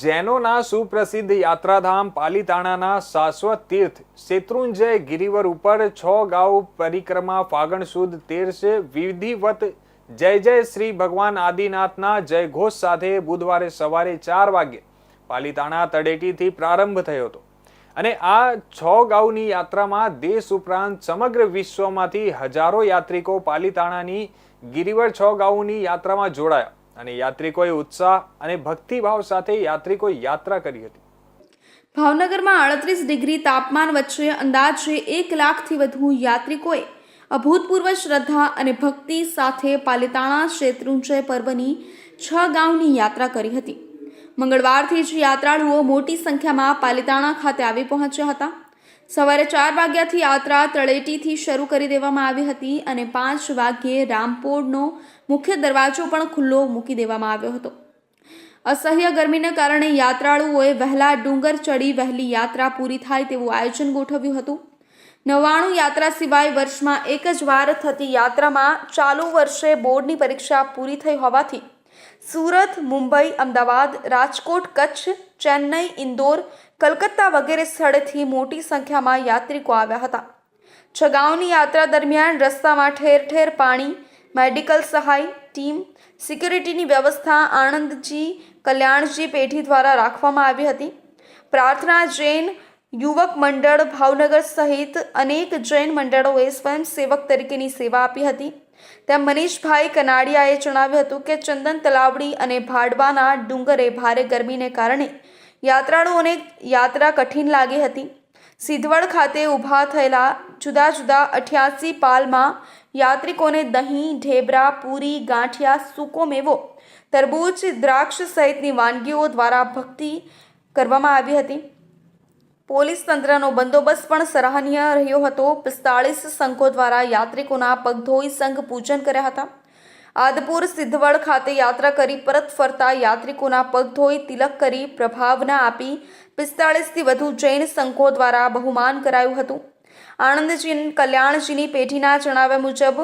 જૈનોના સુપ્રસિદ્ધ યાત્રાધામ પાલીતાણાના શાશ્વત તીર્થ શેત્રુંજય ગિરિવર ઉપર છ ગાઉ પરિક્રમા ફાગણ સુદ તેરસે વિધિવત જય જય શ્રી ભગવાન આદિનાથના જયઘોષ સાથે બુધવારે સવારે ચાર વાગ્યે પાલીતાણા તળેટીથી પ્રારંભ થયો હતો. અને આ છ ગાઉની યાત્રામાં દેશ ઉપરાંત સમગ્ર વિશ્વમાંથી હજારો યાત્રિકો પાલીતાણાની ગિરિવર છ ગાઉની યાત્રામાં જોડાયા. અને યાત્રિકોએ ઉત્સાહ અને ભક્તિભાવ સાથે યાત્રિકો યાત્રા કરી હતી. ભાવનગરમાં અડત્રીસ ડિગ્રી તાપમાન વચ્ચે અંદાજે એક લાખથી વધુ યાત્રિકોએ અભૂતપૂર્વ શ્રદ્ધા અને ભક્તિ સાથે પાલિતાણા શેત્રુંજય પર્વની છ ગામની યાત્રા કરી હતી. મંગળવારથી જ યાત્રાળુઓ મોટી સંખ્યામાં પાલિતાણા ખાતે આવી પહોંચ્યા હતા. સવારે ચાર વાગ્યાથી યાત્રા તળેટીથી શરૂ કરી દેવામાં આવી હતી અને પાંચ વાગ્યે રામપોળનો મુખ્ય દરવાજો પણ ખુલ્લો મૂકી દેવામાં આવ્યો હતો. અસહ્ય ગરમીને કારણે યાત્રાળુઓએ વહેલા ડુંગર ચડી વહેલી યાત્રા પૂરી થાય તેવું આયોજન ગોઠવ્યું હતું. નવાણું યાત્રા સિવાય વર્ષમાં એક જ વાર થતી યાત્રામાં ચાલુ વર્ષે બોર્ડની પરીક્ષા પૂરી થઈ હોવાથી સુરત, મુંબઈ, અમદાવાદ, રાજકોટ, કચ્છ, ચેન્નઈ, ઇન્દોર કલકત્તા વગેરે સ્થળેથી મોટી સંખ્યામાં યાત્રિકો આવ્યા હતા. છગાંવની યાત્રા દરમિયાન રસ્તામાં ઠેર ઠેર પાણી, મેડિકલ સહાય, ટીમ, સિક્યુરિટીની વ્યવસ્થા આણંદજી, કલ્યાણજી પેઢી દ્વારા રાખવામાં આવી હતી. પ્રાર્થના જૈન યુવક મંડળ ભાવનગર સહિત અનેક જૈન મંડળોએ સ્વયંસેવક તરીકેની સેવા આપી હતી. તેમ મનીષભાઈ કનાડિયાએ જણાવ્યું હતું કે ચંદન તલાવડી અને ભાડવાના ડુંગરે ભારે ગરમીને કારણે યાત્રાળુઓને યાત્રા કઠિન લાગી હતી. સિદ્ધવડ ખાતે ઊભા થયેલા જુદા જુદા અઠ્યાસી પાલમાં યાત્રિકોને દહીં, ઢેબરા, પૂરી, ગાંઠિયા, સૂકો મેવો, તરબૂચ, દ્રાક્ષ સહિતની વાનગીઓ દ્વારા ભક્તિ કરવામાં આવી હતી. પોલીસ તંત્રનો બંદોબસ્ત પણ સરાહનીય રહ્યો હતો. પિસ્તાળીસ સંઘો દ્વારા યાત્રિકોના પગધોઈ સંઘ પૂજન કર્યા હતા. આદપુર સિદ્ધવડ ખાતે યાત્રા કરી પરત ફરતા યાત્રિકોના પગધોઈ તિલક કરી પ્રભાવના આપી પિસ્તાળીસથી વધુ જૈન સંઘો દ્વારા બહુમાન કરાયું હતું. આણંદજી કલ્યાણજીની પેઢીના જણાવ્યા મુજબ,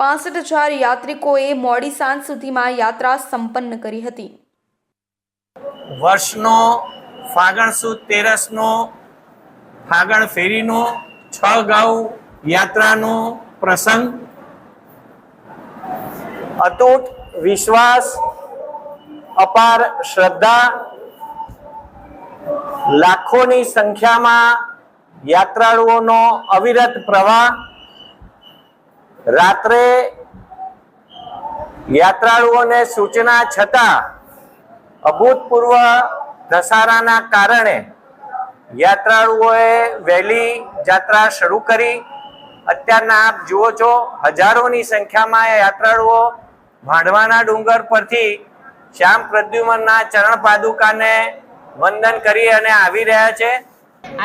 પાસઠ હજાર યાત્રિકોએ મોડી સાંજ સુધીમાં યાત્રા સંપન્ન કરી હતી. વર્ષનો ફાગણ સુદ તેરસનો, ફાગણ ફેરીનો, છ ગાઉ યાત્રાનો પ્રસંગ અતૂટ, વિશ્વાસ, અપાર શ્રદ્ધા, લાખોની સંખ્યામાં યાત્રાળુઓનો અવિરત પ્રવાહ, રાત્રે યાત્રાળુઓને સૂચના છતાં અભૂતપૂર્વ ધસારાના કારણે યાત્રાળુઓએ વહેલી યાત્રા શરૂ કરી. અત્યારના આપ જુઓ છો, હજારોની સંખ્યામાં યાત્રાળુઓ ભાંડવાના ડુંગર પરથી શ્યામ પ્રદ્યુમનના ચરણ પાદુકાને વંદન કરી અને આવી રહ્યા છે.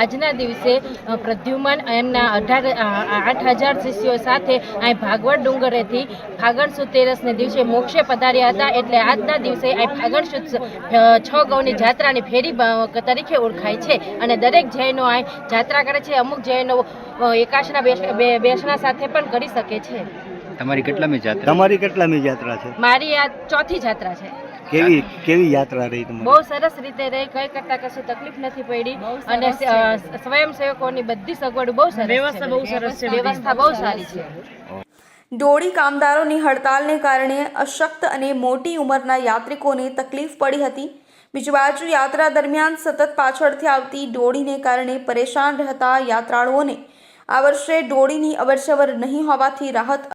આજના દિવસે પ્રદ્યુમન એમના અઢાર આઠ હજાર શિષ્યો સાથે અહીં ભાગવત ડુંગરેથી ફાગણ સુદ તેરસને દિવસે મોક્ષે પધાર્યા હતા. એટલે આજના દિવસે અહીં ફાગણ સુદ છ ગૌની જાત્રાની ફેરી તરીકે ઓળખાય છે. અને દરેક જૈનો અહીં જાત્રા કરે છે. અમુક જૈનો એકાશના બેસણા સાથે પણ કરી શકે છે. તમારી કેટલામી જાત્રા? તમારી કેટલામી યાત્રા છે? મારી આ ચોથી જાત્રા છે. કેવી કેવી યાત્રા રહી તમારી? બહુ સરસ રીતે રહી. કઈ કરતા કશું તકલીફ નથી પડી. અને સ્વયંસેવકોની બધી સગવડ બહુ સરસ વ્યવસ્થા બહુ સરસ છે. વ્યવસ્થા બહુ સારી છે. ડોળી કામદારોની હડતાલને કારણે અશક્ત અને મોટી ઉંમરના યાત્રિકોને તકલીફ પડી હતી. બીજી બાજુ યાત્રા દરમિયાન સતત પાછળથી આવતી ડોળીને કારણે પરેશાન રહેતા યાત્રાળુઓને આ વર્ષે ડોળીની અવરજવર નહીં હોવાથી રાહત